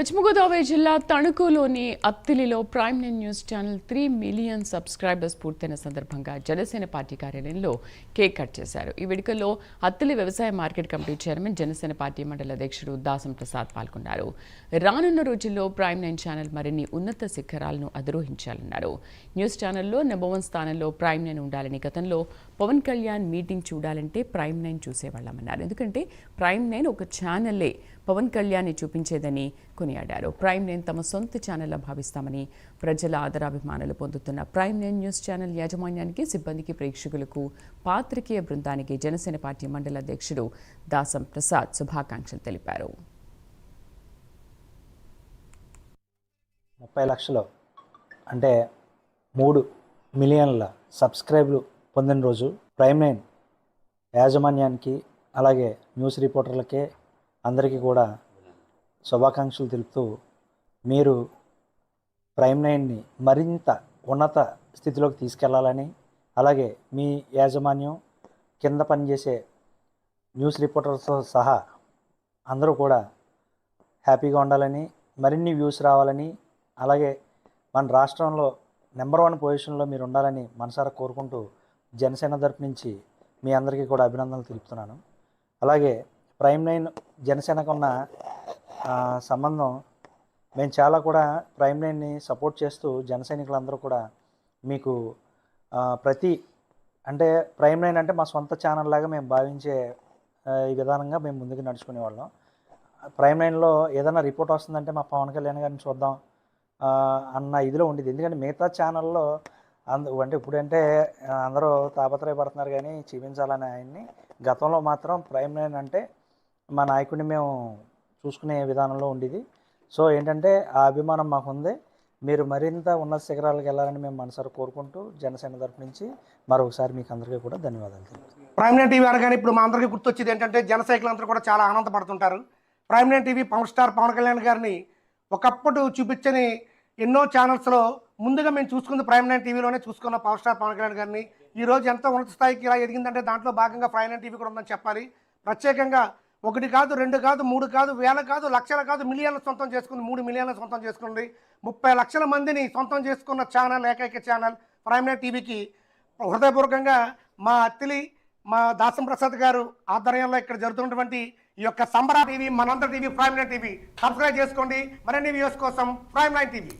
పశ్చిమగోదావరి జిల్లా తణుకులోని అత్తిలిలో prime nine news channel three million subscribers పూర్తయిన సందర్భంగా జనసేన పార్టీ కార్యాలయంలో కేక్ కట్ చేశారు. ఈ వేడుకల్లో అత్తిలి వ్యవసాయ market committee chairman Janasena party మండల అధ్యక్షుడు దాసం ప్రసాద్ పాల్గొన్నారు. రానున్న రోజుల్లో ప్రైమ్ నైన్ ఛానల్ మరిన్ని ఉన్నత శిఖరాలను అధిరోహించాలన్నారు. న్యూస్ ఛానల్లో నెంబర్ వన్ స్థానంలో ప్రైమ్ నైన్ ఉండాలని గతంలో పవన్ కళ్యాణ్ మీటింగ్ చూడాలంటే ప్రైమ్ నైన్ చూసేవాళ్ళమన్నారు. ఎందుకంటే ప్రైమ్ నైన్ ఒక ఛానల్లే పవన్ కళ్యాణ్ని చూపించేదని కొన్ని కొనియాడారు. ప్రైమ్ నేను తమ సొంత ఛానల్లా భావిస్తామని ప్రజల ఆదరాభిమానులు పొందుతున్న ప్రైమ్ నేను న్యూస్ ఛానల్ యాజమాన్యానికి సిబ్బందికి ప్రేక్షకులకు పాత్రికేయ బృందానికి జనసేన పార్టీ మండల అధ్యక్షుడు దాసం ప్రసాద్ శుభాకాంక్షలు తెలిపారు. ముప్పై లక్షలు అంటే మూడు మిలియన్ల సబ్స్క్రైబ్లు పొందిన రోజు ప్రైమ్ నైన్ యాజమాన్యానికి అలాగే న్యూస్ రిపోర్టర్లకే అందరికీ కూడా శుభాకాంక్షలు తెలుపుతూ మీరు ప్రైమ్ నైన్ని మరింత ఉన్నత స్థితిలోకి తీసుకెళ్ళాలని అలాగే మీ యాజమాన్యం కింద పనిచేసే న్యూస్ రిపోర్టర్స్తో సహా అందరూ కూడా హ్యాపీగా ఉండాలని మరిన్ని వ్యూస్ రావాలని అలాగే మన రాష్ట్రంలో నెంబర్ వన్ పొజిషన్లో మీరు ఉండాలని మనసారా కోరుకుంటూ జనసేన తరపు నుంచి మీ అందరికీ కూడా అభినందనలు తెలుపుతున్నాను. అలాగే ప్రైమ్ నైన్ జనసేనకు ఉన్న సంబంధం మేము చాలా కూడా ప్రైమ్ లైన్ని సపోర్ట్ చేస్తూ జన సైనికులందరూ కూడా మీకు ప్రతి అంటే ప్రైమ్ లైన్ అంటే మా సొంత ఛానల్ లాగా మేము భావించే ఈ విధానంగా మేము ముందుకు నడుచుకునే వాళ్ళం. ప్రైమ్ లైన్లో ఏదైనా రిపోర్ట్ వస్తుందంటే మా పవన్ కళ్యాణ్ గారిని చూద్దాం అన్న ఇదిలో ఉండేది. ఎందుకంటే మిగతా ఛానల్లో అందు అంటే ఇప్పుడంటే అందరూ తాపత్రయపడుతున్నారు కానీ చూపించాలని ఆయన్ని. గతంలో మాత్రం ప్రైమ్ లైన్ అంటే మా నాయకుడిని మేము చూసుకునే విధానంలో ఉండేది. సో ఏంటంటే ఆ అభిమానం మాకుంది. మీరు మరింత ఉన్నత శిఖరాలకు వెళ్ళాలని మేము మనసారి కోరుకుంటూ జనసేన తరపు నుంచి మరొకసారి మీకు అందరికీ కూడా ధన్యవాదాలు ప్రైమ్ నైన్ టీవీ అనగానే ఇప్పుడు మా అందరికీ గుర్తొచ్చేది ఏంటంటే జన సైకిల్ కూడా చాలా ఆనందపడుతుంటారు. Prime nine TV power star Pawan Kalyan గారిని ఒకప్పుడు చూపించని ఎన్నో ఛానల్స్లో ముందుగా మేము చూసుకుంది ప్రైమ్ నైన్ టీవీలోనే చూసుకున్న పవర్ స్టార్ పవన్ కళ్యాణ్ గారిని. ఈ రోజు ఎంత ఉన్నత స్థాయికి ఇలా ఎదిగిందంటే దాంట్లో భాగంగా ప్రైమ్ నైన్ టీవీ కూడా ఉందని చెప్పాలి. ప్రత్యేకంగా ఒకటి కాదు రెండు కాదు మూడు కాదు వేల కాదు లక్షల కాదు మిలియన్ల సొంతం చేసుకుంది మూడు మిలియన్ల సొంతం చేసుకుంది. ముప్పై లక్షల మందిని సొంతం చేసుకున్న ఛానల్ ఏకైక ఛానల్ ప్రైమ్ నైట్ టీవీకి హృదయపూర్వకంగా మా అత్తిలి మా దాసం ప్రసాద్ గారు ఆధ్వర్యంలో ఇక్కడ జరుగుతున్నటువంటి ఈ యొక్క సంబరా TV మనందర TV prime nine TV. Subscribe చేసుకోండి. మరిన్ని వ్యూస్ కోసం ప్రైమ్ నైన్ టీవీ.